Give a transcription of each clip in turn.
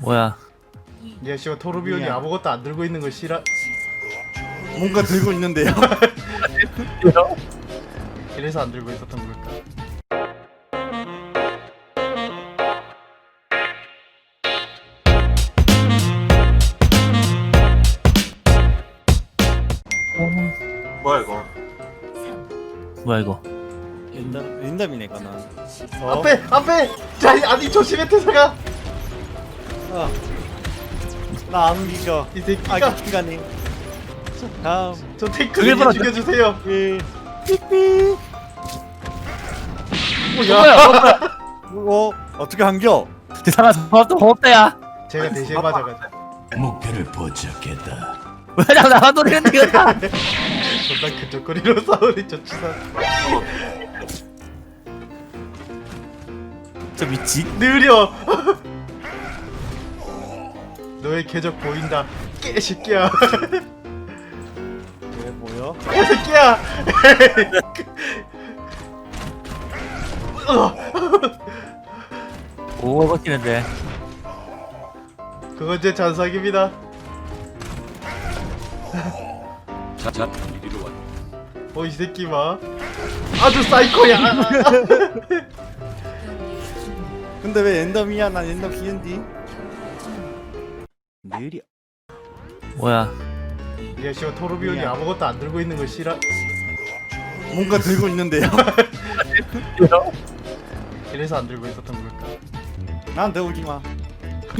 뭐야? 야 씨발 토르비온이 미안. 아무것도 안 들고 있는 걸 싫어 뭔가 들고 있는데요. 이래서 안 들고 있었던 걸까? 뭐야 이거? 뭐야 이거? 랜덤 랜덤이네 거나. 앞에 앞에 자 아니 조심해 태사가 어. 나안 움직여. 이 새끼가 아, 기가님. 다음. 저 탱크 좀 죽여주세요. 예. 삐삐. 뭐야? 어, 어떻게 한겨? 대상아 고맙다 고맙다야 뭐, 뭐 제가 대신 뭐, 맞아가지고 목표를 포착했다. 왜냐 나만 노리는 이거다 존나 근접거리로 싸우니 저 추사 저 미친 느려 너의 궤적 보인다. 깨새끼야. 왜 보여? 어, 개새끼야. 어. 오 버티는데. 그건 제 잔상입니다. 자자 이리로 와 어 이 새끼 봐. 아주 사이코야. 근데 왜 엔덤이야? 난 엔덤 비는디. 느려 뭐야 예, 이게 씨발 토르비온이 미안. 아무것도 안 들고 있는 걸 싫어 뭔가 들고 있는데요. 그래서 안 들고 있었던 걸까 나한테 오지 마.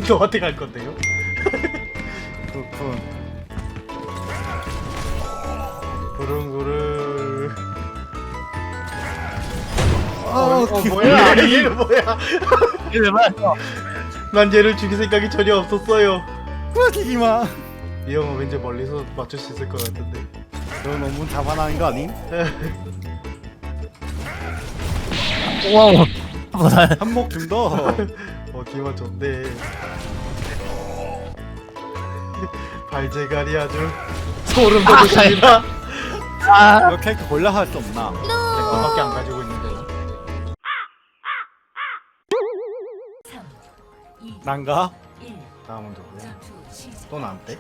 너한테 갈 건데요? 그렇군. 구릉구릉 아, 어, 어, 뭐야 얘 뭐야 얘들 봐 난 얘를 죽일 생각이 전혀 없었어요 꾸라기기마 이 형은 왠지 멀리서 맞출 수 있을 것 같은데. 너 너무 자만하는 거 아님? 와우. 한목 좀더. 어 기분 좋네. 발재갈이 아주 소름 돋으십니다. 아, 너 케이크 골라 할 수 없나? 내 것밖에 안 가지고 있는데. 난가? 다음은 누구야? 또 나한테?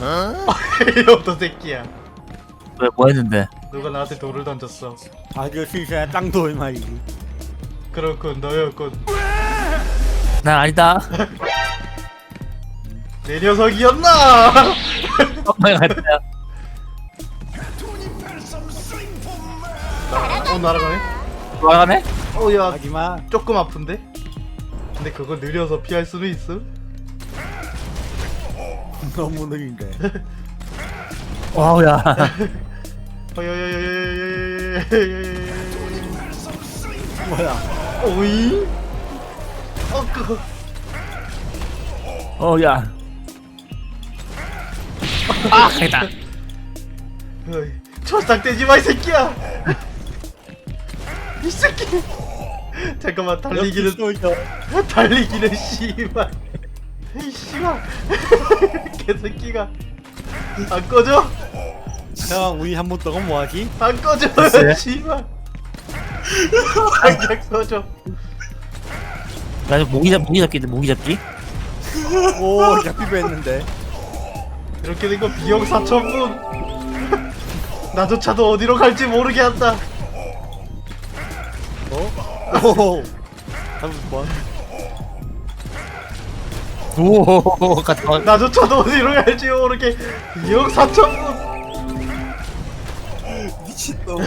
어? 이놈도 새끼야 왜 뭐 했는데? 누가 나한테 돌을 던졌어 아저씨 그냥 짱돌 말이지 그렇군 너였군 난 아니다. 내 녀석이었나 어 날아가네 돌아가네? 어야 하지마 조금 아픈데? 근데 그거 느려서 피할 수는 있어? 너무 느린데. 와우야. 뭐야? 오이? 어그. 어야. 아, 됐다. 초작되지 마이 새끼야. 이 새끼. 잠깐만 달리기는 달리기는 씨발. 이 씨발. 개새끼가. 안 꺼져? 형 우리 한번 떠건 뭐하기? 안 꺼져 글쎄. 씨발. 당장 써줘. 나 이거 모기 잡 모기 잡기 모기 잡기? 오 잡히고 했는데. 이렇게 된거 비용 4천분. 나조차도 어디로 갈지 모르게 한다 오. 잡을 뻔 오 갔다 나조차도 어디로 갈지 모르게 비용 4천분. 미친놈.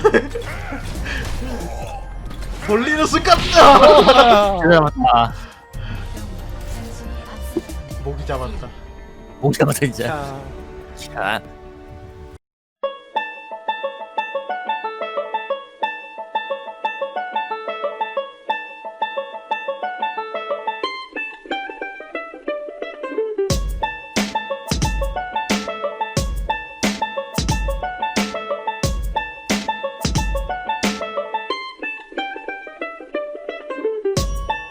돌리누스 깠다. 그래 맞다 모기 잡았다. 모기 잡았다 진짜. 자. 자